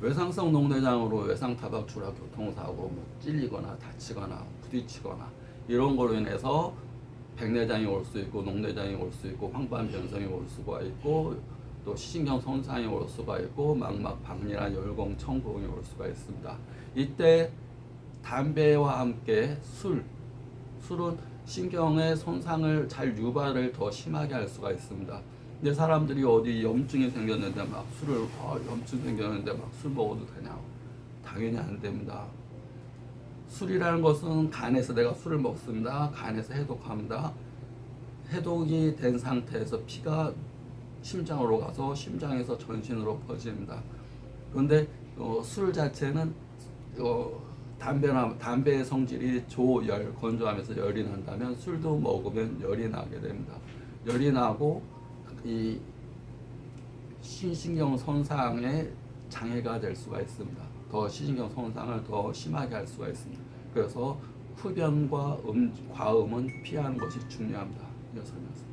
외상성 녹내장으로 외상 타박 출하 교통사고 뭐 찔리거나 다치거나 부딪히거나 이런 걸로 인해서 백내장이 올 수 있고 녹내장이 올 수 있고 황반 변성이 올 수가 있고 또 시신경 손상이 올 수가 있고 망막 박리나 열공 청공이 올 수가 있습니다. 이때 담배와 함께 술 술은 신경의 손상을 잘 유발을 더 심하게 할 수가 있습니다. 근데 사람들이 어디 염증이 생겼는데 막 술을 아, 염증 생겼는데 막 술 먹어도 되냐? 당연히 안 됩니다. 술이라는 것은 간에서 내가 술을 먹습니다. 간에서 해독합니다. 해독이 된 상태에서 피가 심장으로 가서 심장에서 전신으로 퍼집니다. 그런데 어, 술 자체는 어, 담배나 담배의 성질이 조열 건조하면서 열이 난다면 술도 먹으면 열이 나게 됩니다. 열이 나고 이 신신경 손상에 장애가 될 수가 있습니다. 더 신신경 손상을 더 심하게 할 수가 있습니다. 그래서 흡연과 음, 과음은 피하는 것이 중요합니다. 설명습니다.